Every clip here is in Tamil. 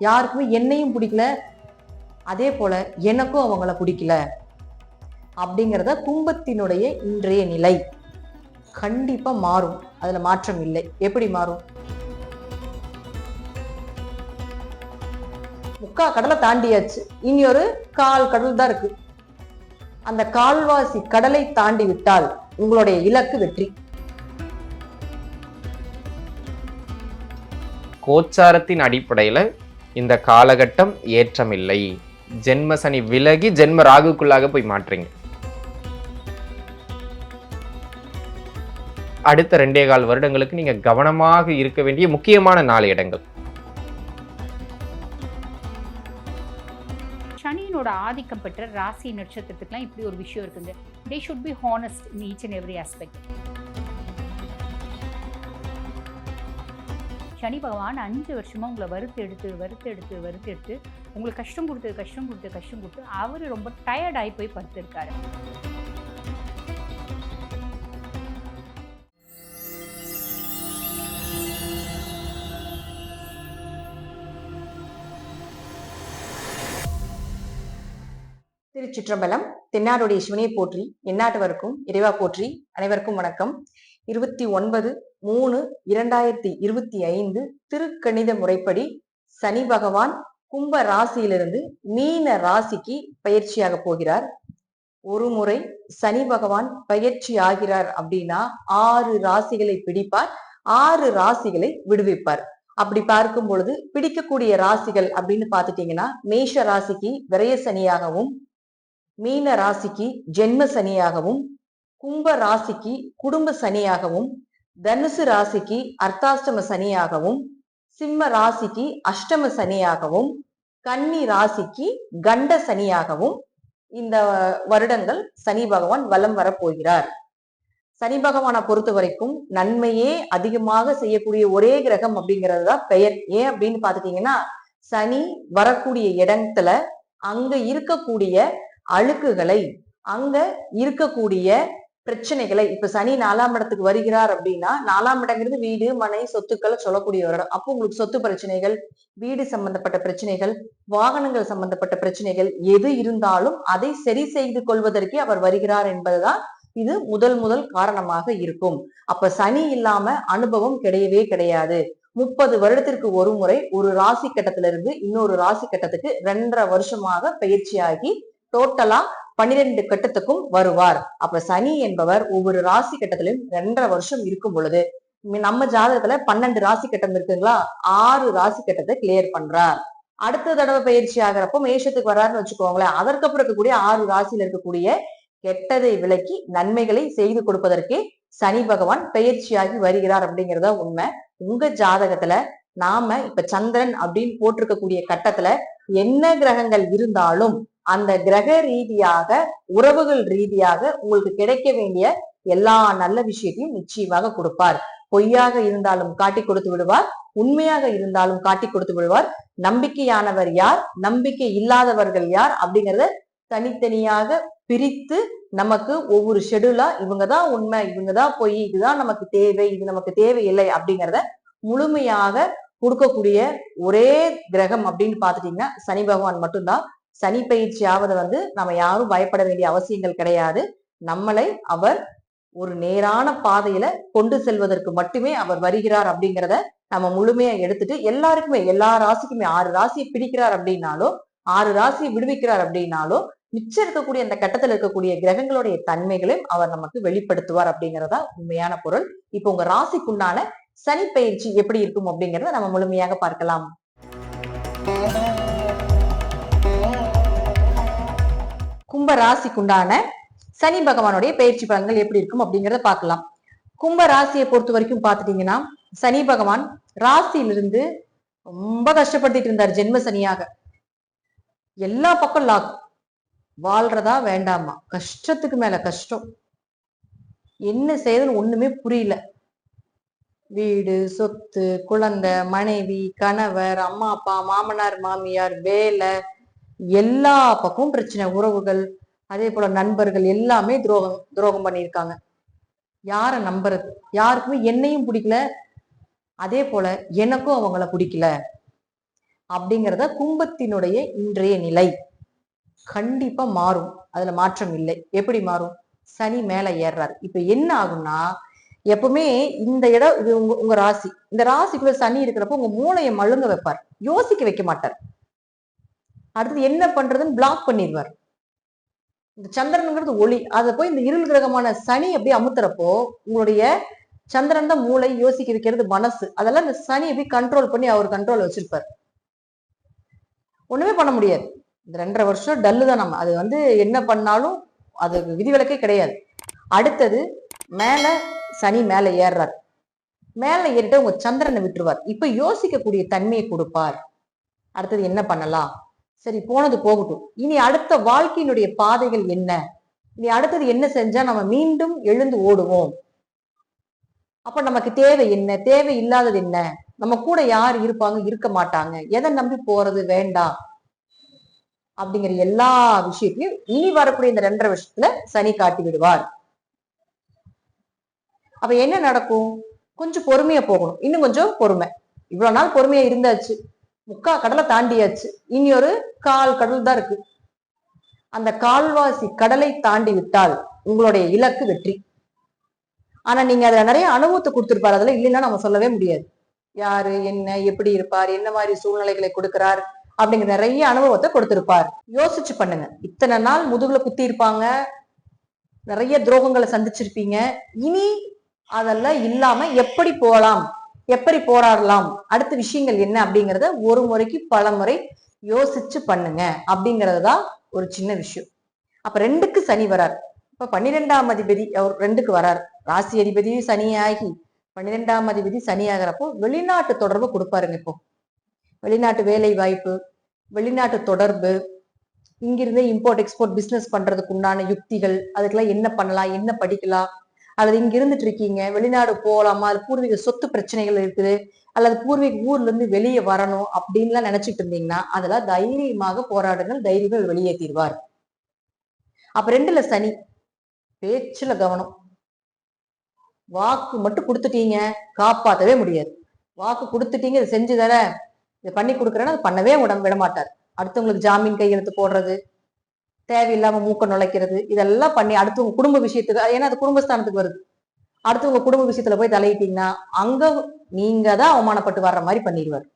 யாருக்குமே என்னையும் பிடிக்கல. அதே போல எனக்கும் அவங்கள பிடிக்கல. அப்படிங்கிறத கும்பத்தினுடைய இன்றைய நிலை கண்டிப்பா மாறும். அதுல மாற்றம் இல்லை. எப்படி மாறும்? முக்கா கடலை தாண்டியாச்சு. இனி ஒரு கால் கடல் தான் இருக்கு. அந்த கால்வாசி கடலை தாண்டி விட்டால் உங்களுடைய இலக்கு வெற்றி. கோச்சாரத்தின் அடிப்படையில இந்த காலகட்டம் ஏற்றமில்லை. ஜென்ம சனி விலகி ஜென்ம ராகுக்குள்ளாக போய் மாற்றீங்க. அடுத்த ரெண்டே கால் வருடங்களுக்கு நீங்க கவனமாக இருக்க வேண்டிய முக்கியமான நாலு இடங்கள். சனியினோட ஆதிக்கம் பெற்ற ராசி நட்சத்திரத்துக்குலாம் இப்படி ஒரு விஷயம் இருக்குங்க. They should be honest in each and every aspect Shani Bhagavan அஞ்சு வருஷமா உங்களை வறுத்து எடுத்து வறுத்து எடுத்து வறுத்து எடுத்து உங்களுக்கு கஷ்டம் கொடுத்து கஷ்டம் கொடுத்து கஷ்டம் கொடுத்து அவர் ரொம்ப டயர்ட் போய் படுத்திருக்காரு. திருச்சிற்றம்பலம் தென்னாடுடைய சிவனை போற்றி எந்நாட்டவருக்கும் இறைவா போற்றி அனைவருக்கும் வணக்கம். இருபத்தி ஒன்பது மூணு இரண்டாயிரத்தி இருபத்தி ஐந்து திருக்கணித முறைப்படி சனி பகவான் கும்ப ராசியிலிருந்து மீன ராசிக்கு பயிற்சியாக போகிறார். ஒரு முறை சனி பகவான் பயிற்சி ஆகிறார் அப்படின்னா ஆறு ராசிகளை பிடிப்பார். ஆறு ராசிகளை விடுவிப்பார். அப்படி பார்க்கும் பொழுது பிடிக்கக்கூடிய ராசிகள் அப்படின்னு பார்த்துட்டீங்கன்னா மேஷ ராசிக்கு விரய சனியாகவும் மீன ராசிக்கு ஜென்ம சனியாகவும் கும்ப ராசிக்கு குடும்ப சனியாகவும் தனுசு ராசிக்கு அர்த்தாஷ்டம சனியாகவும் சிம்ம ராசிக்கு அஷ்டம சனியாகவும் கன்னி ராசிக்கு கண்ட சனியாகவும் இந்த வருடங்கள் சனி பகவான் வலம் வரப்போகிறார் சனி பகவானை பொறுத்த வரைக்கும் நன்மையே அதிகமாக செய்யக்கூடிய ஒரே கிரகம் அப்படிங்கிறது தான் பெயர். ஏன் அப்படின்னு பாத்துட்டீங்கன்னா சனி வரக்கூடிய இடத்துல அங்க இருக்கக்கூடிய அழுக்குகளை அங்க இருக்கக்கூடிய பிரச்சனைகளை இப்ப சனி நாலாம் இடத்துக்கு வருகிறார் அப்படின்னா நாலாம் இடங்கிறது வீடு மனை சொத்துக்களை சொல்லக்கூடிய ஒரு இடம் அப்போ உங்களுக்கு சொத்து பிரச்சனைகள் வீடு சம்பந்தப்பட்ட பிரச்சனைகள் வாகனங்கள் சம்பந்தப்பட்ட பிரச்சனைகள் எது இருந்தாலும் அதை சரி செய்து கொள்வதற்கே அவர் வருகிறார் என்பதுதான் இது முதல் முதல் காரணமாக இருக்கும். அப்ப சனி இல்லாம அனுபவம் கிடையவே கிடையாது. முப்பது வருடத்திற்கு ஒரு முறை ஒரு ராசி கட்டத்திலிருந்து இன்னொரு ராசி கட்டத்துக்கு ரெண்டரை வருஷமாக பயிற்சியாகி டோட்டலா பன்னிரெண்டு கட்டத்துக்கும் வருவார். அப்ப சனி என்பவர் ஒவ்வொரு ராசி கட்டத்திலும் ரெண்டரை வருஷம் இருக்கும் பொழுது நம்ம ஜாதகத்துல பன்னெண்டு ராசி கட்டம் இருக்குங்களா? ஆறு ராசி கட்டத்தை கிளியர் பண்றார். அடுத்த தடவை பயிற்சி ஆகிறப்போ மேஷத்துக்கு வர்றாருன்னு வச்சுக்கோங்களேன். அதற்கப்புறம் இருக்கக்கூடிய ஆறு ராசியில இருக்கக்கூடிய கெட்டதை விலக்கி நன்மைகளை செய்து கொடுப்பதற்கே சனி பகவான் பயிற்சியாகி வருகிறார் அப்படிங்கறத உண்மை. உங்க ஜாதகத்துல நாம இப்ப சந்திரன் அப்படின்னு போட்டிருக்கக்கூடிய கட்டத்துல என்ன கிரகங்கள் இருந்தாலும் அந்த கிரக ரீதியாக உறவுகள் ரீதியாக உங்களுக்கு கிடைக்க வேண்டிய எல்லா நல்ல விஷயத்தையும் நிச்சயமாக கொடுப்பார். பொய்யாக இருந்தாலும் காட்டி கொடுத்து விடுவார். உண்மையாக இருந்தாலும் காட்டி கொடுத்து விடுவார். நம்பிக்கையானவர் யார்? நம்பிக்கை இல்லாதவர்கள் யார்? அப்படிங்கறத தனித்தனியாக பிரித்து நமக்கு ஒவ்வொரு ஷெடியூலா இவங்கதான் உண்மை இவங்கதான் பொய் இதுதான் நமக்கு தேவை இது நமக்கு தேவையில்லை அப்படிங்கறத முழுமையாக கொடுக்கக்கூடிய ஒரே கிரகம் அப்படின்னு பாத்துட்டீங்கன்னா சனி பகவான் மட்டும்தான் சனி பயிற்சி ஆவதை வந்து நம்ம யாரும் பயப்பட வேண்டிய அவசியங்கள் கிடையாது. நம்மளை அவர் ஒரு நேரான பாதையில கொண்டு செல்வதற்கு மட்டுமே அவர் வருகிறார் அப்படிங்கிறத நம்ம முழுமையா எடுத்துட்டு எல்லாருக்குமே எல்லா ராசிக்குமே ஆறு ராசியை பிடிக்கிறார் அப்படின்னாலோ ஆறு ராசியை விடுவிக்கிறார் அப்படின்னாலோ மிச்சம் இருக்கக்கூடிய அந்த கட்டத்துல இருக்கக்கூடிய கிரகங்களுடைய தன்மைகளையும் அவர் நமக்கு வெளிப்படுத்துவார் அப்படிங்கறதா உண்மையான பொருள். இப்போ உங்க ராசிக்குண்டான சனி பயிற்சி எப்படி இருக்கும் அப்படிங்கறத நம்ம முழுமையாக பார்க்கலாம். கும்ப ராசிக்குண்டான சனி பகவானுடைய பயிற்சி பலன்கள் எப்படி இருக்கும் அப்படிங்கறத பார்க்கலாம். கும்ப ராசியை பொறுத்த வரைக்கும் பார்த்துட்டீங்கன்னா சனி பகவான் ராசியிலிருந்து ரொம்ப கஷ்டப்படுத்திட்டு இருந்தார் ஜென்ம சனியாக. எல்லா பக்கம் லாக் வாழ்றதா வேண்டாமா? கஷ்டத்துக்கு மேல கஷ்டம். என்ன செய்யுதுன்னு ஒண்ணுமே புரியல. வீடு சொத்து குழந்தை மனைவி கணவர் அம்மா அப்பா மாமனார் மாமியார் வேலை எல்லா பக்கமும் பிரச்சனை. உறவுகள் அதே போல நண்பர்கள் எல்லாமே துரோகம் துரோகம் பண்ணியிருக்காங்க. யாரை நம்புறது? யாருக்குமே என்னையும் பிடிக்கல. அதே போல எனக்கும் அவங்கள பிடிக்கல. அப்படிங்கிறத கும்பத்தினுடைய இன்றைய நிலை. கண்டிப்பா மாறும். அதுல மாற்றம் இல்லை. எப்படி மாறும்? சனி மேல ஏறுறாரு. இப்ப என்ன ஆகும்னா எப்பவுமே இந்த இடம் இது உங்க உங்க ராசி. இந்த ராசிக்குள்ள சனி இருக்கிறப்ப உங்க மூளையை மழுங்க வைப்பார். யோசிக்க வைக்க மாட்டார். அடுத்தது என்ன பண்றதுன்னு பிளாக் பண்ணிடுவார். இந்த சந்திரனுங்கிறது ஒளி. அதை போய் இந்த இருள் கிரகமான சனி அப்படியே அமுத்துறப்போ உங்களுடைய சந்திரன் தான் மூளை யோசிக்க வைக்கிறது மனசு. அதெல்லாம் இந்த சனி எப்படி கண்ட்ரோல் பண்ணி அவர் கண்ட்ரோல் வச்சிருப்பார். ஒண்ணுமே பண்ண முடியாது. இந்த ரெண்டரை வருஷம் டல்லு தான் நம்ம. அது வந்து என்ன பண்ணாலும் அது விதிவிலக்கே கிடையாது. அடுத்தது மேல சனி மேல ஏறுறார். மேல ஏறிட்டு உங்க சந்திரனை விட்டுருவார். இப்ப யோசிக்கக்கூடிய தன்மையை கொடுப்பார். அடுத்தது என்ன பண்ணலாம்? சரி போனது போகட்டும். இனி அடுத்த வாழ்க்கையினுடைய பாதைகள் என்ன? இனி அடுத்தது என்ன செஞ்சா நம்ம மீண்டும் எழுந்து ஓடுவோம்? அப்ப நமக்கு தேவை என்ன? தேவை இல்லாதது என்ன? நம்ம கூட யார் இருப்பாங்க இருக்க மாட்டாங்க. எதை நம்பி போறது வேண்டாம். அப்படிங்கிற எல்லா விஷயத்தையும் இனி வரக்கூடிய இந்த ரெண்டரை வருஷத்துல சனி காட்டி விடுவார். அப்ப என்ன நடக்கும்? கொஞ்சம் பொறுமையா போகணும். இன்னும் கொஞ்சம் பொறுமை. இவ்வளவு நாள் பொறுமையா இருந்தாச்சு. முக்கா கடலை தாண்டியாச்சு. இனி ஒரு கால் கடல் தான் இருக்கு. அந்த கால்வாசி கடலை தாண்டி விட்டால் உங்களுடைய இலக்கு வெற்றி. ஆனா நீங்க அதுல நிறைய அனுபவத்தை கொடுத்துருப்பாரு. அதுல இல்லைன்னா நம்ம சொல்லவே முடியாது. யாரு என்ன எப்படி இருப்பார் என்ன மாதிரி சூழ்நிலைகளை கொடுக்கிறார் அப்படிங்கிற நிறைய அனுபவத்தை கொடுத்திருப்பார். யோசிச்சு பண்ணுங்க. இத்தனை நாள் முதுகுல குத்தி இருப்பாங்க. நிறைய துரோகங்களை சந்திச்சிருப்பீங்க. இனி அதெல்லாம் இல்லாம எப்படி போகலாம்? எப்படி போராடலாம்? அடுத்த விஷயங்கள் என்ன அப்படிங்கறத ஒரு முறைக்கு பல முறை யோசிச்சு பண்ணுங்க அப்படிங்கிறது தான் ஒரு சின்ன விஷயம். அப்ப ரெண்டுக்கு சனி வரார். இப்ப பன்னிரெண்டாம் அதிபதி அவர் ரெண்டுக்கு வரார். ராசி அதிபதியும் சனியாகி பன்னிரெண்டாம் அதிபதி சனியாகிறப்போ வெளிநாட்டு தொடர்பு கொடுப்பாருங்க இப்போ. வெளிநாட்டு வேலை வாய்ப்பு வெளிநாட்டு தொடர்பு இங்கிருந்து இம்போர்ட் எக்ஸ்போர்ட் பிசினஸ் பண்றதுக்கு உண்டான யுக்திகள் அதுக்கெல்லாம் என்ன பண்ணலாம் என்ன படிக்கலாம் அல்லது இங்க இருந்துட்டு இருக்கீங்க வெளிநாடு போகலாமா அது பூர்வீக சொத்து பிரச்சனைகள் இருக்குது அல்லது பூர்வீக ஊர்ல இருந்து வெளியே வரணும் அப்படின்லாம் நினைச்சிட்டு இருந்தீங்கன்னா அதெல்லாம் தைரியமாக போராடுங்கள் தைரியங்கள் வெளியேற்றிடுவார். அப்ப ரெண்டுல சனி பேச்சுல கவனம். வாக்கு மட்டும் கொடுத்துட்டீங்க காப்பாற்றவே முடியாது. வாக்கு கொடுத்துட்டீங்க இதை செஞ்சு தர இதை பண்ணி கொடுக்குறேன்னா அது பண்ணவே விட விட மாட்டார். அடுத்தவங்களுக்கு ஜாமீன் கையெழுத்து போடுறது தேவையில்லாம மூக்க நுழைக்கிறது. இதெல்லாம் பண்ணி அடுத்தவங்க குடும்ப விஷயத்துக்கு அது ஏன்னா அது குடும்பஸ்தானத்துக்கு வருது. அடுத்தவங்க குடும்ப விஷயத்துல போய் தலையிட்டீங்கன்னா அங்க நீங்க தான் அவமானப்பட்டு வர்ற மாதிரி பண்ணிடுவார்.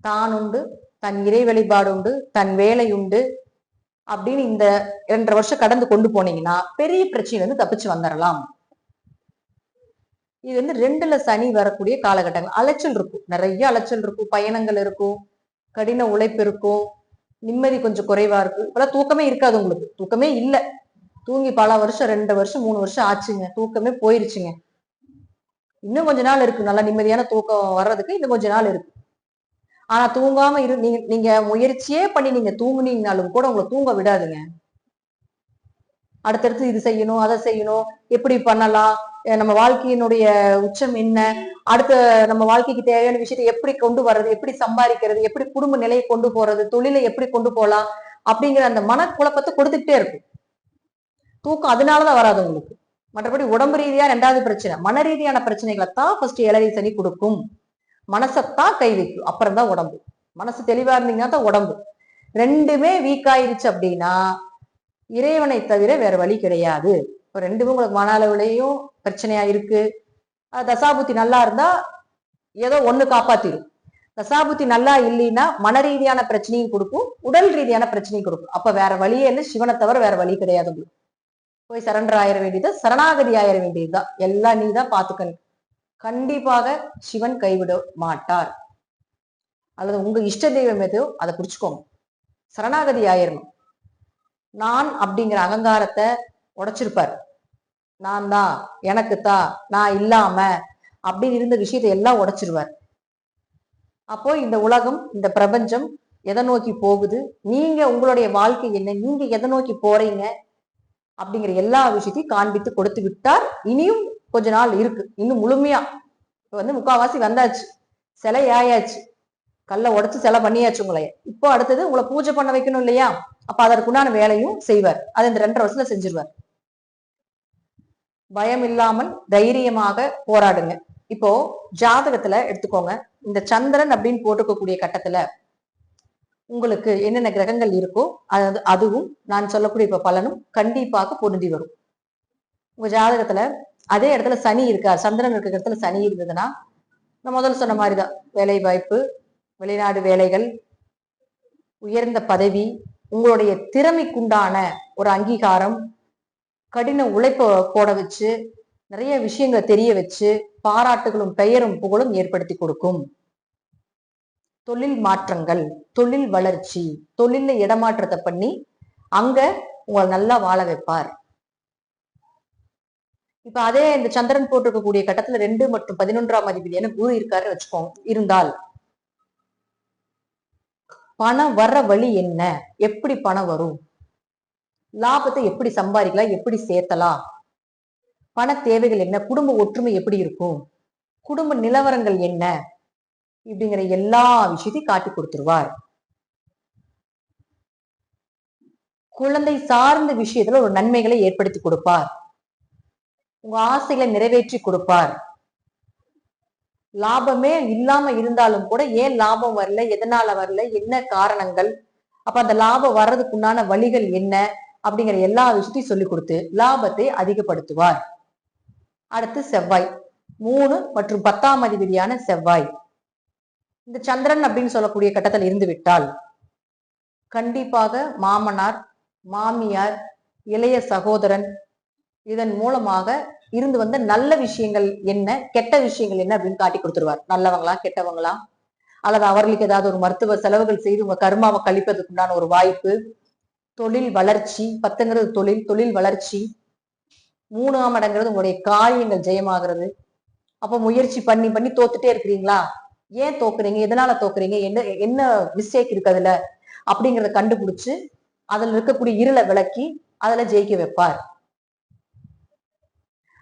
தான் உண்டு தன் இறை வழிபாடு உண்டு தன் வேலை உண்டு அப்படின்னு இந்த இரண்டரை வருஷம் கடந்து கொண்டு போனீங்கன்னா பெரிய பிரச்சனையில இருந்து தப்பிச்சு வந்துடலாம் இது வந்து ரெண்டுல சனி வரக்கூடிய காலகட்டங்கள். அலைச்சல் இருக்கும். நிறைய அலைச்சல் இருக்கும். பயணங்கள் இருக்கும். கடின உழைப்பு இருக்கும். நிம்மதி கொஞ்சம் குறைவா இருக்கும். இப்பெல்லாம் தூக்கமே இருக்காது உங்களுக்கு. தூக்கமே இல்ல. தூங்கி பல வருஷம் ரெண்டு வருஷம் மூணு வருஷம் ஆச்சுங்க. தூக்கமே போயிருச்சுங்க. இன்னும் கொஞ்ச நாள் இருக்கு. நல்லா நிம்மதியான தூக்கம் வர்றதுக்கு இன்னும் கொஞ்ச நாள் இருக்கு. ஆனா தூங்காம இரு நீங்க நீங்க முயற்சியே பண்ணி நீங்க தூங்குனீங்கனாலும் கூட உங்களை தூங்க விடாதுங்க. அடுத்தடுத்து இது செய்யணும் அதை செய்யணும் எப்படி பண்ணலாம் நம்ம வாழ்க்கையினுடைய உச்சம் என்ன? அடுத்த நம்ம வாழ்க்கைக்கு தேவையான விஷயத்தை எப்படி கொண்டு வர்றது? எப்படி சம்பாதிக்கிறது? எப்படி குடும்ப நிலையை கொண்டு போறது? தொழிலை எப்படி கொண்டு போகலாம் அப்படிங்கிற அந்த மனக்குழப்பத்தை கொடுத்துக்கிட்டே இருக்கும். தூக்கம் அதனாலதான் வராது உங்களுக்கு. மற்றபடி உடம்பு ரீதியா ரெண்டாவது பிரச்சனை மன ரீதியான பிரச்சனைகளை தான் ஃபர்ஸ்ட் இளவி சனி கொடுக்கும். மனசத்தான் கை வைக்கும். அப்புறம் தான் உடம்பு. மனசு தெளிவா இருந்தீங்கன்னா தான் உடம்பு. ரெண்டுமே வீக் ஆயிருச்சு அப்படின்னா இறைவனை தவிர வேற வழி கிடையாது. ரெண்டுமே உங்களுக்கு மன அளவுலையும் பிரச்சனையா இருக்கு. தசாபுத்தி நல்லா இருந்தா ஏதோ ஒண்ணு காப்பாத்திரும். தசாபுத்தி நல்லா இல்லைன்னா மன ரீதியான பிரச்சனையும் கொடுக்கும் உடல் ரீதியான பிரச்சனையும் கொடுக்கும். அப்ப வேற வழியே இல்லை சிவனை தவிர வேற வழி கிடையாது உங்களுக்கு. போய் சரண்டர் ஆயிட வேண்டியது சரணாகதி ஆயிட வேண்டியதுதான். எல்லாம் நீ தான் பாத்துக்கணும். கண்டிப்பாக சிவன் கைவிட மாட்டார். அல்லது உங்க இஷ்ட தெய்வம் எதோ அதை பிடிச்சுக்கோங்க. சரணாகதி ஆயிரணும். நான் அப்படிங்கிற அகங்காரத்தை உடைச்சிருப்பார். நான் தான் எனக்கு தான் நான் இல்லாம அப்படின்னு இருந்த விஷயத்தை எல்லாம் உடைச்சிருவார். அப்போ இந்த உலகம் இந்த பிரபஞ்சம் எதை நோக்கி போகுது? நீங்க உங்களுடைய வாழ்க்கை என்ன? நீங்க எதை நோக்கி போறீங்க? அப்படிங்கிற எல்லா விஷயத்தையும் காண்பித்து கொடுத்து விட்டார். இனியும் கொஞ்ச நாள் இருக்கு. இன்னும் முழுமையா. இப்ப வந்து முக்காவாசி வந்தாச்சு. சிலை ஆயாச்சு கல்லை உடச்சு சிலை பண்ணியாச்சு உங்களை இப்போ அடுத்தது உங்களை பூஜை பண்ண வைக்கணும் இல்லையா? அப்ப அதற்குண்டான வேலையும் செய்வார். அது இந்த ரெண்டரை வருஷத்துல செஞ்சிருவார். பயம் இல்லாமல் தைரியமாக போராடுங்க. இப்போ ஜாதகத்துல எடுத்துக்கோங்க. இந்த சந்திரன் அப்படின்னு போட்டுக்கக்கூடிய கட்டத்துல உங்களுக்கு என்னென்ன கிரகங்கள் இருக்கோ அது அதுவும் நான் சொல்லக்கூடிய இப்ப பலனும் கண்டிப்பாக பொருந்தி வரும். உங்க ஜாதகத்துல அதே இடத்துல சனி இருக்கா சந்திரன் இருக்கிற இடத்துல சனி இருந்ததுன்னா நான் முதல்ல சொன்ன மாதிரிதான் வேலை வாய்ப்பு வெளிநாடு வேலைகள் உயர்ந்த பதவி உங்களுடைய திறமைக்குண்டான ஒரு அங்கீகாரம் கடின உழைப்ப போட வச்சு நிறைய விஷயங்களை தெரிய வச்சு பாராட்டுகளும் பெயரும் புகழும் ஏற்படுத்தி கொடுக்கும். தொழில் மாற்றங்கள் தொழில் வளர்ச்சி தொழில இடமாற்றத்தை பண்ணி அங்க உங்களை நல்லா வாழ வைப்பார். இப்ப அதே இந்த சந்திரன் போட்டிருக்கக்கூடிய கட்டத்துல ரெண்டு மற்றும் பதினொன்றாம் அதிபதியான குரு இருக்காருன்னு வச்சுக்கோங்க இருந்தால் பணம் வர்ற வழி என்ன? எப்படி பணம் வரும்? லாபத்தை எப்படி சம்பாதிக்கலாம் எப்படி சேர்த்தலாம்? பண தேவைகள் என்ன? குடும்ப ஒற்றுமை எப்படி இருக்கும்? குடும்ப நிலவரங்கள் என்ன? இப்படிங்கிற எல்லா விஷயத்தையும் காட்டி கொடுத்துருவார். குழந்தை சார்ந்த விஷயத்துல ஒரு நன்மைகளை ஏற்படுத்தி கொடுப்பார். உங்க ஆசைகளை நிறைவேற்றி கொடுப்பார். லாபமே இல்லாம இருந்தாலும் கூட ஏன் லாபம் வரல? எதனால வரல? என்ன காரணங்கள்? அப்ப அந்த லாபம் வர்றதுக்கு உண்டான வழிகள் என்ன? அப்படிங்கிற எல்லா விஷயத்தையும் சொல்லி கொடுத்து லாபத்தை அதிகப்படுத்துவார். அடுத்து செவ்வாய். மூணு மற்றும் பத்தாம் அதிபதியான செவ்வாய். இந்த சந்திரன் அப்படின்னு சொல்லக்கூடிய கட்டத்தில் இருந்து விட்டால் கண்டிப்பாக மாமனார் மாமியார் இளைய சகோதரன் இதன் மூலமாக இருந்து வந்த நல்ல விஷயங்கள் என்ன கெட்ட விஷயங்கள் என்ன அப்படின்னு காட்டி கொடுத்துருவார். நல்லவங்களா கெட்டவங்களா? அல்லது அவர்களுக்கு ஏதாவது ஒரு மருத்துவ செலவுகள் செய்து உங்க கர்மாவை கழிப்பதற்குண்டான ஒரு வாய்ப்பு தொழில் வளர்ச்சி பத்துங்கிறது தொழில் தொழில் வளர்ச்சி. மூணாம் இடங்கிறது உங்களுடைய காரியங்கள் ஜெயமாகிறது. அப்ப முயற்சி பண்ணி பண்ணி தோத்துட்டே இருக்கிறீங்களா? ஏன் தோக்குறீங்க? எதனால தோக்குறீங்க? என்ன என்ன மிஸ்டேக் இருக்கு அதுல? அப்படிங்கறத கண்டுபிடிச்சு அதுல இருக்கக்கூடிய இருளை விளக்கி அதுல ஜெயிக்க வைப்பார்.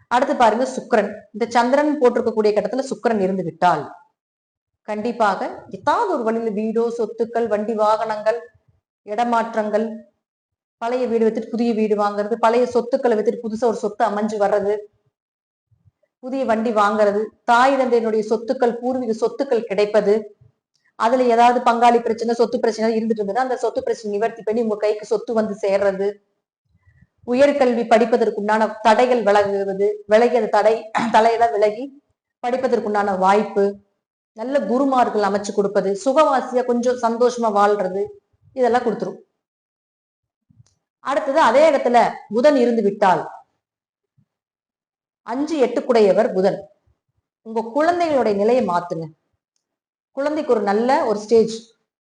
அடுத்து பாருங்க சுக்கரன். இந்த சந்திரன் போட்டிருக்கக்கூடிய கட்டத்துல சுக்கரன் இருந்து விட்டால் கண்டிப்பாக ஏதாவது ஒரு வழியில் வீடோ சொத்துக்கள் வண்டி வாகனங்கள் இடமாற்றங்கள் பழைய வீடு வித்துட்டு புதிய வீடு வாங்குறது பழைய சொத்துக்களை வித்துட்டு புதுசா ஒரு சொத்து அமைஞ்சு வர்றது புதிய வண்டி வாங்குறது தாய் தந்தையினுடைய சொத்துக்கள் பூர்வீக சொத்துக்கள் கிடைப்பது அதுல ஏதாவது பங்காளி பிரச்சனை சொத்து பிரச்சனை இருந்துட்டு இருந்ததுன்னா அந்த சொத்து பிரச்சனை நிவர்த்தி பண்ணி உங்க கைக்கு சொத்து வந்து சேர்றது. உயர்கல்வி படிப்பதற்குண்டான தடைகள் விலகுவது விலகி அந்த தடை தலையெல்லாம் விலகி படிப்பதற்குண்டான வாய்ப்பு நல்ல குருமார்கள் அமைச்சு கொடுப்பது சுகவாசியா கொஞ்சம் சந்தோஷமா வாழ்றது இதெல்லாம் கொடுத்துரும். அடுத்தது அதே இடத்துல புதன் இருந்து விட்டால். அஞ்சு எட்டுக்குடையவர் புதன். உங்க குழந்தைகளுடைய நிலையை மாத்துங்க. குழந்தைக்கு ஒரு நல்ல ஒரு ஸ்டேஜ்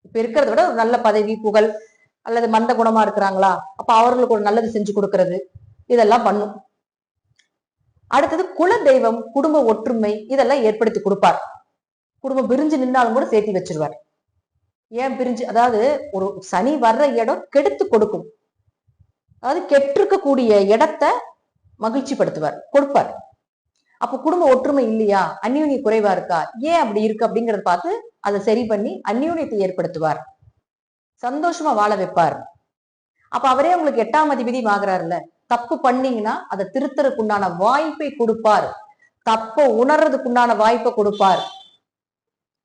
இப்ப இருக்கிறத விட ஒரு நல்ல பதவி புகழ் அல்லது மந்த குணமா இருக்கிறாங்களா? அப்ப அவர்களுக்கு ஒரு நல்லது செஞ்சு கொடுக்கறது. இதெல்லாம் பண்ணும். அடுத்தது குல தெய்வம் குடும்ப ஒற்றுமை இதெல்லாம் ஏற்படுத்தி கொடுப்பார். குடும்பம் பிரிஞ்சு நின்னாலும் கூட சேர்த்தி வச்சிருவார். ஏன் பிரிஞ்சு? அதாவது ஒரு சனி வர்ற இடம் கெடுத்து கொடுக்கும். அதாவது கெட்டிருக்கக்கூடிய இடத்த மகிழ்ச்சிப்படுத்துவார் கொடுப்பார். அப்ப குடும்ப ஒற்றுமை இல்லையா? அந்யூன்ய குறைவா இருக்கா? ஏன் அப்படி இருக்கு அப்படிங்கறத பார்த்து அதை சரி பண்ணி அந்யூனியத்தை ஏற்படுத்துவார். சந்தோஷமா வாழ வைப்பார். அப்ப அவரே உங்களுக்கு எட்டாம் அதிபதி ஆகுறாருல்ல தப்பு பண்ணீங்கன்னா அதை திருத்துறதுக்குண்டான வாய்ப்பை கொடுப்பார். தப்ப உணர்றதுக்குண்டான வாய்ப்பை கொடுப்பார்.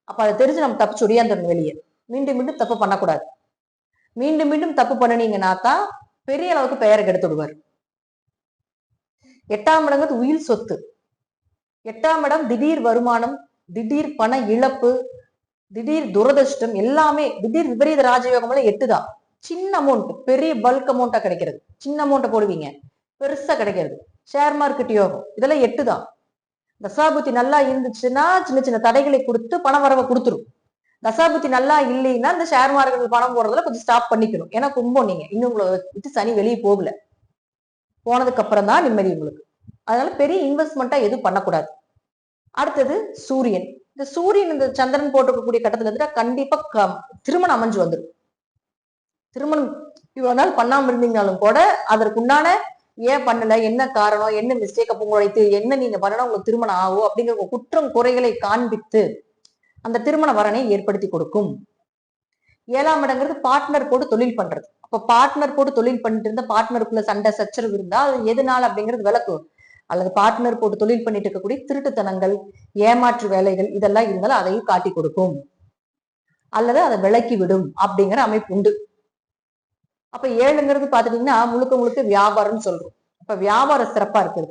அப்ப அதை தெரிஞ்சு நம்ம தப்பு ஒடியாந்துடணும் வெளியே. மீண்டும் மீண்டும் தப்பு பண்ணக்கூடாது. மீண்டும் மீண்டும் தப்பு பண்ணினீங்கன்னா தான் பெரிய அளவுக்கு பெயரை கெடுத்து விடுவார். எட்டாம் இடங்கிறது உயிர் சொத்து. எட்டாம் இடம் திடீர் வருமானம் திடீர் பண இழப்பு திடீர் துரதிர்ஷ்டம் எல்லாமே திடீர் விபரீத ராஜயோகம் எல்லாம் எட்டு தான். சின்ன அமௌண்ட் பெரிய பல்க் அமௌண்டா கிடைக்கிறது. சின்ன அமௌண்ட்டை போடுவீங்க. பெருசா கிடைக்கிறது. ஷேர் மார்க்கெட் யோகம் இதெல்லாம் எட்டு தான். தசாபுத்தி நல்லா இருந்துச்சுன்னா சின்ன சின்ன தடைகளை கொடுத்து பண வரவை கொடுத்துரும். தசாபுத்தி நல்லா இல்லைன்னா இந்த ஷேர் மார்க்கெட் பணம் போடுறதுல கொஞ்சம் ஸ்டாப் பண்ணிக்கணும். ஏன்னா கும்பம் நீங்க. இன்னும் உங்களை விட்டு சனி வெளியே போகல. போனதுக்கு அப்புறம் தான் நிம்மதி உங்களுக்கு. அதனால பெரிய இன்வெஸ்ட்மெண்ட்டா எதுவும் பண்ணக்கூடாது. அடுத்தது சூரியன். இந்த சூரியன் இந்த சந்திரன் போட்டுக்கக்கூடிய கட்டத்துல இருந்துட்டா கண்டிப்பா திருமணம் அமைஞ்சு வந்துடும் திருமணம் இவ்வளவு நாள் பண்ணாம இருந்தீங்கனாலும் கூட அதற்குண்டான ஏன் பண்ணல என்ன காரணம் என்ன மிஸ்டேக் அப்போ உங்களுடைய என்ன நீங்க பண்ணணும் உங்களுக்கு திருமணம் ஆகும் அப்படிங்கிற குற்றம் குறைகளை காண்பித்து அந்த திருமண வரனை ஏற்படுத்தி கொடுக்கும். ஏழாம் இடங்கிறது பார்ட்னர் போட்டு தொழில் பண்றது. அப்ப பார்ட்னர் போட்டு தொழில் பண்ணிட்டு இருந்த பார்ட்னருக்குள்ள சண்டை சச்சரவு இருந்தா அது எதுனால அப்படிங்கிறது விளக்கு அல்லது பார்ட்னர் போட்டு தொழில் பண்ணிட்டு இருக்கக்கூடிய திருட்டுத்தனங்கள் ஏமாற்று வேலைகள் இதெல்லாம் இருந்தாலும் அதையும் காட்டி கொடுக்கும். அல்லது அதை விலக்கி விடும் அப்படிங்கிற அமைப்பு உண்டு. அப்ப ஏழுங்கிறது பாத்துட்டீங்கன்னா முழுக்க முழுக்க வியாபாரம்னு சொல்றோம். அப்ப வியாபாரம் சிறப்பா இருக்குது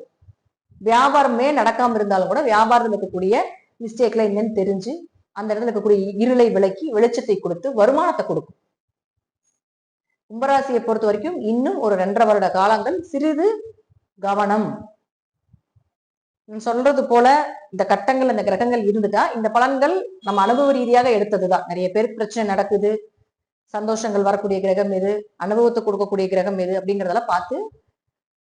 வியாபாரமே நடக்காம இருந்தாலும் கூட வியாபாரத்தில் இருக்கக்கூடிய மிஸ்டேக்ல என்னன்னு தெரிஞ்சு அந்த இடத்துல இருக்கக்கூடிய இருளை விலக்கி வெளிச்சத்தை கொடுத்து வருமானத்தை கொடுக்கும். கும்பராசியை பொறுத்த வரைக்கும் இன்னும் ஒரு ரெண்டரை வருட காலங்கள் சிறிது கவனம். சொல்றது போல இந்த கட்டங்கள் இந்த கிரகங்கள் இருந்துட்டா இந்த பலன்கள் நம்ம அனுபவ ரீதியாக எடுத்ததுதான். நிறைய பேருக்கு பிரச்சனை நடக்குது. சந்தோஷங்கள் வரக்கூடிய கிரகம் எது? அனுபவத்தை கொடுக்கக்கூடிய கிரகம் எது? அப்படிங்கறதெல்லாம் பார்த்து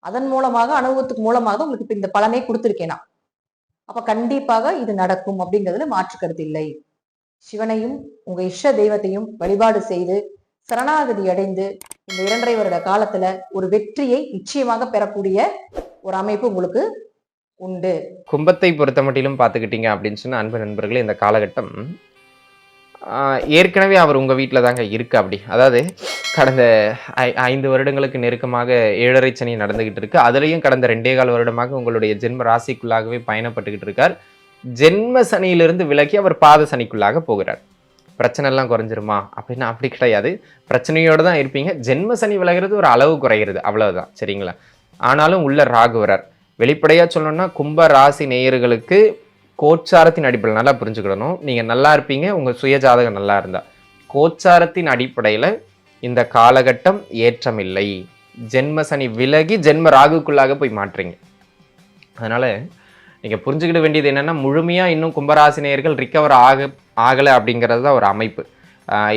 அதன் மூலமாக அனுபவத்துக்கு மூலமாக உங்களுக்கு இப்ப இந்த பலனை கொடுத்துருக்கேன் நான். அப்ப கண்டிப்பாக இது நடக்கும் அப்படிங்கிறதுல மாற்று இல்லை. சிவனையும் உங்க இஷ்ட தெய்வத்தையும் வழிபாடு செய்து சரணாகதி அடைந்து இந்த இரண்டரை வருட காலத்துல ஒரு வெற்றியை நிச்சயமாக பெறக்கூடிய ஒரு அமைப்பு உங்களுக்கு உண்டு. கும்பத்தை பொறுத்த மட்டிலும் பார்த்துக்கிட்டீங்க அப்படின்னு சொன்ன அன்பு நண்பர்களே இந்த காலகட்டம் ஏற்கனவே அவர் உங்கள் வீட்டில் தாங்க இருக்கு அப்படி. அதாவது கடந்த ஐ- ஐந்து வருடங்களுக்கு நெருக்கமாக ஏழரை சனி நடந்துக்கிட்டு இருக்கு. அதுலேயும் கடந்த ரெண்டே கால வருடமாக உங்களுடைய ஜென்ம ராசிக்குள்ளாகவே பயணப்பட்டுக்கிட்டு இருக்கார். ஜென்ம சனியிலிருந்து விலகி அவர் பாத சனிக்குள்ளாக போகிறார். பிரச்சனைலாம் குறைஞ்சிருமா? அப்படின்னா அப்படி கிடையாது. பிரச்சனையோடு தான் இருப்பீங்க. ஜென்ம சனி விலகிறது ஒரு அளவு குறைகிறது அவ்வளவுதான். சரிங்களா? ஆனாலும் உள்ள ராகு வரார். வெளிப்படையாக சொல்லணும்னா கும்ப ராசி நேயர்களுக்கு கோச்சாரத்தின் அடிப்படையில் நல்லா புரிஞ்சுக்கிடணும். நீங்கள் நல்லா இருப்பீங்க உங்கள் சுய ஜாதகம் நல்லா இருந்தால் கோச்சாரத்தின் அடிப்படையில் இந்த காலகட்டம் ஏற்றமில்லை. ஜென்ம சனி விலகி ஜென்ம ராகுக்குள்ளாக போய் மாற்றுறீங்க அதனால் நீங்கள் புரிஞ்சுக்கிட வேண்டியது என்னென்னா முழுமையாக இன்னும் கும்பராசினியர்கள் ரிக்கவர் ஆக ஆகலை அப்படிங்கிறது தான் ஒரு அமைப்பு.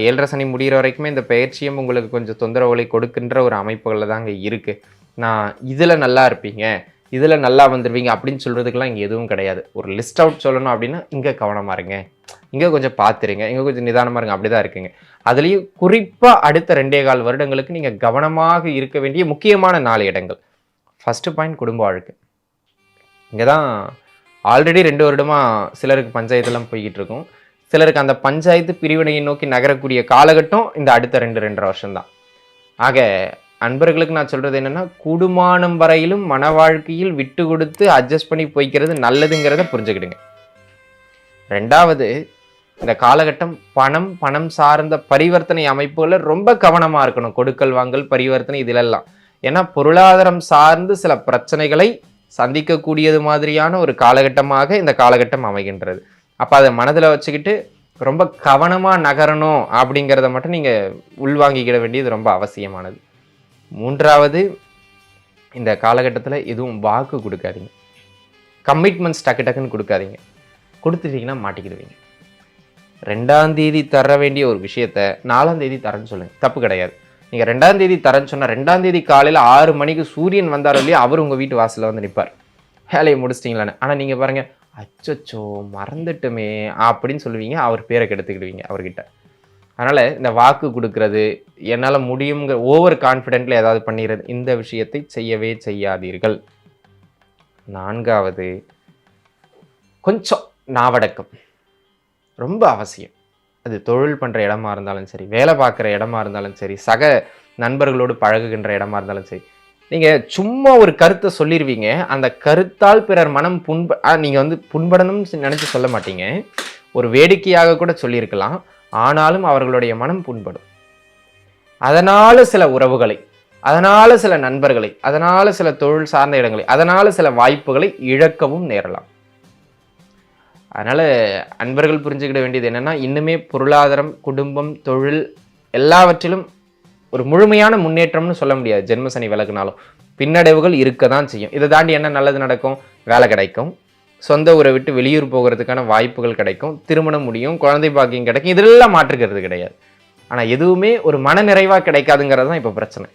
ஏழரை சனி முடிகிற வரைக்குமே இந்த பயிற்சியும் உங்களுக்கு கொஞ்சம் தொந்தரவுகளை கொடுக்கின்ற ஒரு அமைப்புகளில் தாங்க இருக்குது நான் இதில் நல்லா இருப்பீங்க. இதில் நல்லா வந்துடுவீங்க அப்படின்னு சொல்கிறதுக்கெல்லாம் இங்கே எதுவும் கிடையாது. ஒரு லிஸ்ட் அவுட் சொல்லணும் அப்படின்னா இங்கே கவனமாக இருங்க. இங்கே கொஞ்சம் பார்த்துருங்க இங்கே கொஞ்சம் நிதானமாக இருங்க. அப்படி தான் இருக்குங்க. அதுலேயும் குறிப்பாக அடுத்த ரெண்டே கால் வருடங்களுக்கு நீங்கள் கவனமாக இருக்க வேண்டிய முக்கியமான நாலு இடங்கள். ஃபஸ்ட்டு பாயிண்ட் குடும்ப வாழ்க்கை. இங்கே தான் ஆல்ரெடி ரெண்டு வருடமாக சிலருக்கு பஞ்சாயத்தெல்லாம் போய்கிட்டு இருக்கும். சிலருக்கு அந்த பஞ்சாயத்து பிரிவினையை நோக்கி நகரக்கூடிய காலகட்டம் இந்த அடுத்த ரெண்டு ரெண்டரை வருஷம்தான். ஆக அன்பர்களுக்கு நான் சொல்கிறது என்னென்னா குடுமானம் வரையிலும் மன வாழ்க்கையில் விட்டு கொடுத்து அட்ஜஸ்ட் பண்ணி போய்க்கிறது நல்லதுங்கிறத புரிஞ்சுக்கிடுங்க. ரெண்டாவது இந்த காலகட்டம் பணம் பணம் சார்ந்த பரிவர்த்தனை அமைப்புகளில் ரொம்ப கவனமாக இருக்கணும். கொடுக்கல் வாங்கல் பரிவர்த்தனை இதிலெல்லாம். ஏன்னா பொருளாதாரம் சார்ந்து சில பிரச்சனைகளை சந்திக்கக்கூடியது மாதிரியான ஒரு காலகட்டமாக இந்த காலகட்டம் அமைகின்றது. அப்போ அதை மனதில் வச்சுக்கிட்டு ரொம்ப கவனமாக நகரணும் அப்படிங்கிறத மட்டும் நீங்கள் உள்வாங்கிக்கிட வேண்டியது ரொம்ப அவசியமானது. மூன்றாவது இந்த காலகட்டத்தில் எதுவும் வாக்கு கொடுக்காதீங்க. கமிட்மெண்ட்ஸ் டக்கு டக்குன்னு கொடுக்காதீங்க. கொடுத்துட்டீங்கன்னா மாட்டிக்கிடுவீங்க. ரெண்டாம் தேதி தர வேண்டிய ஒரு விஷயத்த நாலாம் தேதி தரேன்னு சொல்லுங்கள் தப்பு கிடையாது. நீங்கள் ரெண்டாம் தேதி தரேன்னு சொன்னால் ரெண்டாம் தேதி காலையில் ஆறு மணிக்கு சூரியன் வந்தாரோ இல்லையா அவர் உங்கள் வீட்டு வாசலில் வந்து நிற்பார் வேலையை முடிச்சிட்டிங்களான்னு. ஆனால் நீங்கள் பாருங்கள் அச்சச்சோ மறந்துட்டுமே அப்படின்னு சொல்லுவீங்க. அவர் பேரை கெடுத்துக்கிடுவீங்க அவர்கிட்ட. அதனால் இந்த வாக்கு கொடுக்கறது என்னால் முடியுங்கிற ஓவர் கான்ஃபிடென்ட்ல ஏதாவது பண்ணிடுறது இந்த விஷயத்தை செய்யவே செய்யாதீர்கள். நான்காவது கொஞ்சம் நாவடக்கம். ரொம்ப அவசியம். அது தொழில் பண்ணுற இடமா இருந்தாலும் சரி வேலை பார்க்குற இடமா இருந்தாலும் சரி சக நண்பர்களோடு பழகுகின்ற இடமா இருந்தாலும் சரி நீங்கள் சும்மா ஒரு கருத்தை சொல்லிடுவீங்க அந்த கருத்தால் பிறர் மனம் புண்ப நீங்கள் வந்து புண்படணும்னு நினச்சி சொல்ல மாட்டீங்க. ஒரு வேடிக்கையாக கூட சொல்லியிருக்கலாம். ஆனாலும் அவர்களுடைய மனம் புண்படும். அதனால் சில உறவுகளை அதனால் சில நண்பர்களை அதனால் சில தொழில் சார்ந்த இடங்களை அதனால் சில வாய்ப்புகளை இழக்கவும் நேரலாம். அதனால் அன்பர்கள் புரிஞ்சுக்கிட வேண்டியது என்னென்னா இன்னுமே பொருளாதாரம் குடும்பம் தொழில் எல்லாவற்றிலும் ஒரு முழுமையான முன்னேற்றம்னு சொல்ல முடியாது. ஜென்மசனி விலகுனாலும். பின்னடைவுகள் இருக்க தான் செய்யும். இதை தாண்டி என்ன நல்லது நடக்கும்? வேலை கிடைக்கும். சொந்த ஊரை விட்டு வெளியூர் போகிறதுக்கான வாய்ப்புகள் கிடைக்கும் திருமணம் முடியும் குழந்தை பாக்கியம் கிடைக்கும் இதெல்லாம் மாற்றுக்கிறது கிடையாது. ஆனால் எதுவுமே ஒரு மன நிறைவாக கிடைக்காதுங்கிறது தான் இப்போ பிரச்சனை.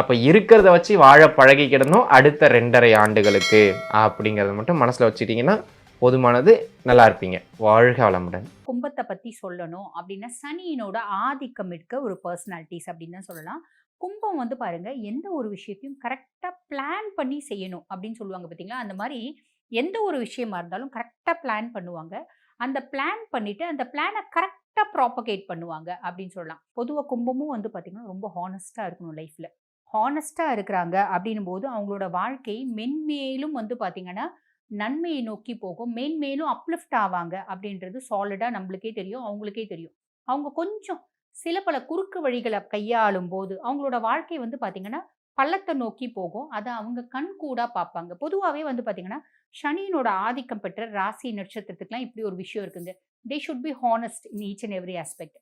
அப்போ இருக்கிறத வச்சு வாழ பழகிக்கிடணும் அடுத்த ரெண்டரை ஆண்டுகளுக்கு அப்படிங்கிறத மட்டும் மனசில் வச்சுக்கிட்டிங்கன்னா போதுமானது நல்லா இருப்பீங்க. வாழ்க வளமுடன். கும்பத்தை பற்றி சொல்லணும் அப்படின்னா சனியினோட ஆதிக்கம் இருக்க ஒரு பர்சனாலிட்டிஸ் அப்படின்னு தான் சொல்லலாம். கும்பம் வந்து பாருங்கள் எந்த ஒரு விஷயத்தையும் கரெக்டாக பிளான் பண்ணி செய்யணும் அப்படின்னு சொல்லுவாங்க பார்த்தீங்களா அந்த மாதிரி எந்த ஒரு விஷயமா இருந்தாலும் கரெக்டாக பிளான் பண்ணுவாங்க. அந்த பிளான் பண்ணிட்டு அந்த பிளானை கரெக்டாக ப்ராப்பகேட் பண்ணுவாங்க அப்படின்னு சொல்லலாம். பொதுவாக கும்பமும் வந்து பார்த்திங்கன்னா ரொம்ப ஹானஸ்ட்டாக இருக்கணும் லைஃப்பில் ஹானஸ்ட்டாக இருக்கிறாங்க அப்படின்னும் போது அவங்களோட வாழ்க்கை மென்மேலும் வந்து பார்த்திங்கன்னா நன்மையை நோக்கி போகும். மேன்மேலும் அப்லிஃப்ட் ஆவாங்க அப்படின்றது சாலிடாக நம்மளுக்கே தெரியும் அவங்களுக்கே தெரியும். அவங்க கொஞ்சம் சில பல குறுக்கு வழிகளை கையாளும் போது அவங்களோட வாழ்க்கை வந்து பார்த்திங்கன்னா பள்ளத்தை நோக்கி போகும். அதை அவங்க கண் கூட பார்ப்பாங்க. பொதுவாகவே வந்து பார்த்தீங்கன்னா சனியினோட ஆதிக்கம் பெற்ற ராசி நட்சத்திரத்துக்குலாம் இப்படி ஒரு விஷயம் இருக்குங்க. They should be honest in each and every aspect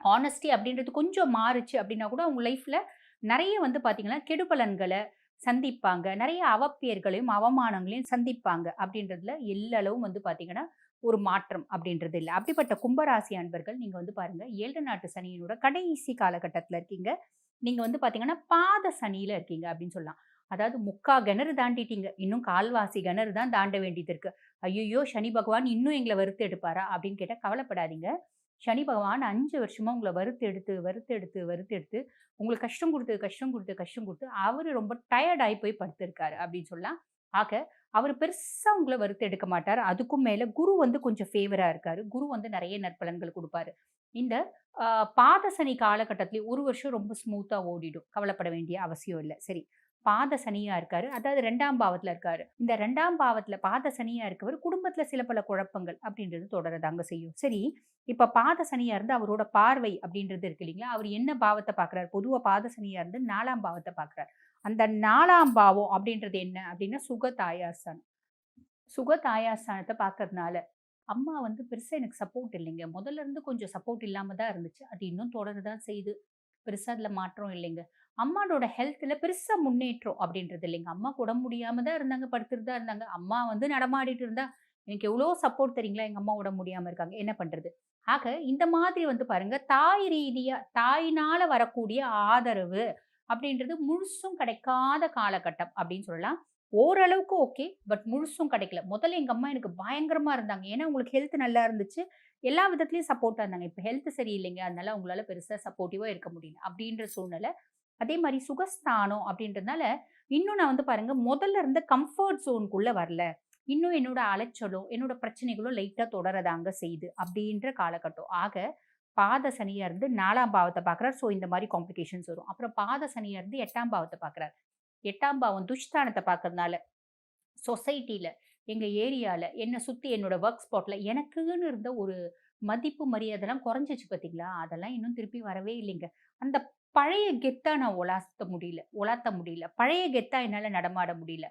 honesty அப்படின்றது கொஞ்சம் மாறுச்சு அப்படின்னா கூட அவங்க லைஃப்பில் நிறைய வந்து பார்த்தீங்கன்னா கெடுபலன்களை சந்திப்பாங்க. நிறைய அவப்பெயர்களையும் அவமானங்களையும் சந்திப்பாங்க. அப்படின்றதுல எல்லளவும் வந்து பார்த்தீங்கன்னா ஒரு மாற்றம் அப்படின்றது இல்லை. அப்படிப்பட்ட கும்பராசி அன்பர்கள் நீங்கள் வந்து பாருங்கள் ஏழு நாட்டு சனியினோட கடைசி காலகட்டத்தில் இருக்கீங்க. நீங்கள் வந்து பார்த்தீங்கன்னா பாத சனியில் இருக்கீங்க அப்படின்னு சொல்லலாம். அதாவது முக்கா கிணறு தாண்டிட்டீங்க. இன்னும் கால்வாசி கிணறு தான் தாண்ட வேண்டியது இருக்கு. ஐயோ சனி பகவான் இன்னும் எங்களை வறுத்து எடுப்பாரா? அப்படின்னு கேட்டால் கவலைப்படாதீங்க. சனி பகவான் அஞ்சு வருஷமா உங்களை வறுத்து எடுத்து வறுத்து எடுத்து வறுத்து எடுத்து உங்களுக்கு கஷ்டம் கொடுத்து கஷ்டம் கொடுத்து கஷ்டம் கொடுத்து அவர் ரொம்ப டயர்டாகி போய் படுத்திருக்காரு அப்படின்னு சொல்லலாம். ஆக அவர் பெருசாக உங்களை வறுத்து எடுக்க மாட்டார். அதுக்கும் மேலே குரு வந்து கொஞ்சம் ஃபேவராக இருக்காரு. குரு வந்து நிறைய நற்பலன்கள் கொடுப்பாரு. இந்த பாதசனி காலகட்டத்திலே ஒரு வருஷம் ரொம்ப ஸ்மூத்தாக ஓடிடும். கவலைப்பட வேண்டிய அவசியம் இல்லை. சரி. பாத சனியா இருக்காரு. அதாவது ரெண்டாம் பாவத்துல இருக்காரு. இந்த ரெண்டாம் பாவத்துல பாத சனியா இருக்கவர் குடும்பத்துல சில பல குழப்பங்கள் அப்படின்றது தொடரதாங்க செய்யும். சரி இப்ப பாத சனியா இருந்து அவரோட பார்வை அப்படின்றது இருக்கு இல்லைங்களா? அவர் என்ன பாவத்தை பாக்குறாரு? பொதுவா பாத சனியா இருந்து நாலாம் பாவத்தை பார்க்கறாரு அந்த நாலாம் பாவம் அப்படின்றது என்ன அப்படின்னா சுக தாயாஸ்தானம். சுக தாயாஸ்தானத்தை பார்க்கறதுனால அம்மா வந்து பெருசா எனக்கு சப்போர்ட் இல்லைங்க. முதல்ல இருந்து கொஞ்சம் சப்போர்ட் இல்லாம தான் இருந்துச்சு. அது இன்னும் தொடர்ந்துதான் செய்யுது. பெருசா அதுல மாற்றம் இல்லைங்க. அம்மாவோட ஹெல்த்தில் பெருசாக முன்னேற்றம் அப்படின்றது இல்லைங்க. அம்மா உடம்பு முடியாமல் தான் இருந்தாங்க படுத்துட்டு தான் இருந்தாங்க. அம்மா வந்து நடமாடிட்டு இருந்தா எனக்கு எவ்வளோ சப்போர்ட் தரீங்களா? எங்கள் அம்மா உடம்பு முடியாமல் இருக்காங்க. என்ன பண்ணுறது ஆக இந்த மாதிரி வந்து பாருங்கள் தாய் ரீதியாக தாயினால் வரக்கூடிய ஆதரவு அப்படின்றது முழுசும் கிடைக்காத காலகட்டம் அப்படின்னு சொல்லலாம். ஓரளவுக்கு ஓகே பட் முழுசும் கிடைக்கல. முதல்ல எங்கள் அம்மா எனக்கு பயங்கரமாக இருந்தாங்க. ஏன்னா உங்களுக்கு ஹெல்த் நல்லா இருந்துச்சு. எல்லா விதத்துலேயும் சப்போர்ட்டாக இருந்தாங்க. இப்போ ஹெல்த் சரியில்லைங்க. அதனால அவங்களால பெருசாக சப்போர்ட்டிவாக இருக்க முடியல அப்படின்ற சூழ்நிலை அதே மாதிரி சுகஸ்தானம் அப்படின்றதுனால இன்னும் நான் வந்து பாருங்க முதல்ல இருந்த கம்ஃபர்ட் ஜோனுக்குள்ள வரல. இன்னும் என்னோட அலைச்சலும் என்னோட பிரச்சனைகளும் லைட்டாக தொடரதாங்க செய்யுது அப்படின்ற காலகட்டம். ஆக பாத சனியாக இருந்து நாலாம் பாவத்தை பார்க்குறாரு ஸோ இந்த மாதிரி காம்ப்ளிகேஷன்ஸ் வரும். அப்புறம் பாத சனியாக இருந்து எட்டாம் பாவத்தை பார்க்குறாரு எட்டாம் பாவம் துஷ்தானத்தை பார்க்கறதுனால சொசைட்டியில் எங்கள் ஏரியாவில் என்னை சுற்றி என்னோட ஒர்க் ஸ்பாட்டில் எனக்குன்னு இருந்த ஒரு மதிப்பு மரியாதைலாம் குறைஞ்சிச்சு பார்த்தீங்களா அதெல்லாம் இன்னும் திருப்பி வரவே இல்லைங்க. அந்த பழைய கெத்தா நான் உலாத்த முடியல உலாத்த முடியல. பழைய கெத்தா என்னால் நடமாட முடியல.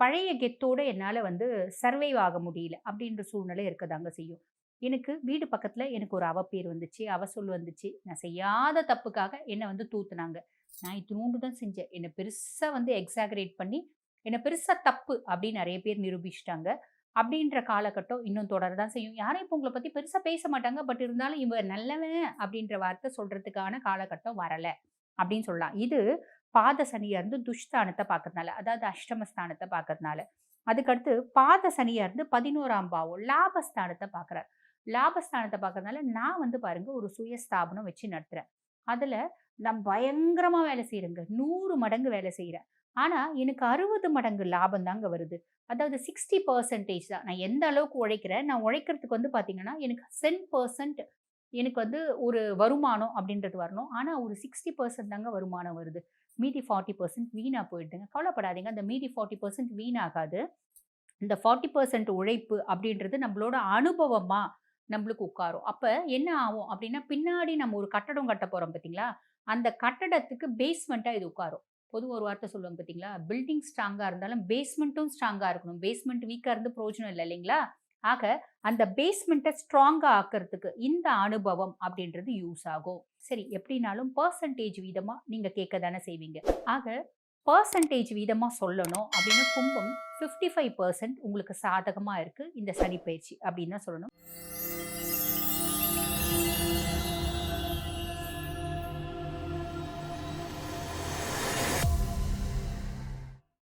பழைய கெத்தோட என்னால் வந்து சர்வைவ் ஆக முடியல அப்படின்ற சூழ்நிலை இருக்கதாங்க செய்யும். எனக்கு வீடு பக்கத்தில் எனக்கு ஒரு அவப்பேர் வந்துச்சு. அவசொல் வந்துச்சு. நான் செய்யாத தப்புக்காக என்னை வந்து தூத்துனாங்க. நான் இத்தினூண்டு தான் செஞ்சேன். என்னை பெருசாக வந்து எக்ஸாகரேட் பண்ணி என்னை பெருசாக தப்பு அப்படின்னு நிறைய பேர் நிரூபிச்சிட்டாங்க. அப்படின்ற காலகட்டம் இன்னும் தொடரதான் செய்யும். யாரும் இப்போ உங்களை பற்றி பெருசாக பேச மாட்டாங்க. பட் இருந்தாலும் இவர் நல்லவன் அப்படின்ற வார்த்தை சொல்கிறதுக்கான காலகட்டம் வரலை அப்படின்னு சொல்லலாம். இது பாத சனியா இருந்து துஷ்தானத்தை பார்க்கறதுனால அதாவது அஷ்டமஸ்தானத்தை பார்க்கறதுனால அதுக்கடுத்து பாத சனியா இருந்து பதினோராம் பாவம் லாபஸ்தானத்தை பார்க்குறாரு லாபஸ்தானத்தை பார்க்கறதுனால நான் வந்து பாருங்க ஒரு சுயஸ்தாபனம் வச்சு நடத்துறேன். அதில் நான் பயங்கரமா வேலை செய்யறேங்க நூறு மடங்கு வேலை செய்கிறேன் ஆனால் எனக்கு அறுபது மடங்கு லாபம் தாங்க வருது. அதாவது சிக்ஸ்டி பர்சன்டேஜ் தான். நான் எந்த அளவுக்கு உழைக்கிறேன்? நான் உழைக்கிறதுக்கு வந்து பார்த்தீங்கன்னா எனக்கு சென் பர்சன்ட் எனக்கு வந்து ஒரு வருமானம் அப்படின்றது வரணும். ஆனால் ஒரு சிக்ஸ்டி பர்சன்ட் தாங்க வருமானம் வருது. மீதி ஃபார்ட்டி பர்சன்ட் வீணாக போயிடுதுங்க. கவலைப்படாதீங்க. அந்த மீதி ஃபார்ட்டி பர்சன்ட் வீணாகாது. இந்த ஃபார்ட்டி பர்சன்ட் உழைப்பு அப்படின்றது நம்மளோட அனுபவமாக நம்மளுக்கு உட்காரும். அப்போ என்ன ஆகும் அப்படின்னா பின்னாடி நம்ம ஒரு கட்டடம் கட்ட போகிறோம் பார்த்தீங்களா அந்த கட்டடத்துக்கு பேஸ்மெண்ட்டாக இது உட்காரும். பொது ஒரு வார்த்தை சொல்லுவாங்க பார்த்தீங்களா பில்டிங் ஸ்ட்ராங்காக இருந்தாலும் பேஸ்மெண்ட்டும் ஸ்ட்ராங்காக இருக்கணும். பேஸ்மெண்ட் வீக்காக இருந்து பிரோஜனம் இல்லை இல்லைங்களா? ஆக அந்த பேஸ்மெண்ட்டை ஸ்ட்ராங்காக ஆக்கிறதுக்கு இந்த அனுபவம் அப்படின்றது யூஸ் ஆகும். சரி எப்படினாலும் பர்சன்டேஜ் வீதமாக நீங்கள் கேட்க தானே செய்வீங்க. ஆக பர்சன்டேஜ் வீதமாக சொல்லணும் அப்படின்னு கும்பம் ஃபிஃப்டி ஃபைவ் பர்சன்ட் உங்களுக்கு சாதகமாக இருக்குது இந்த சனி பயிற்சி அப்படின்னு தான் சொல்லணும்.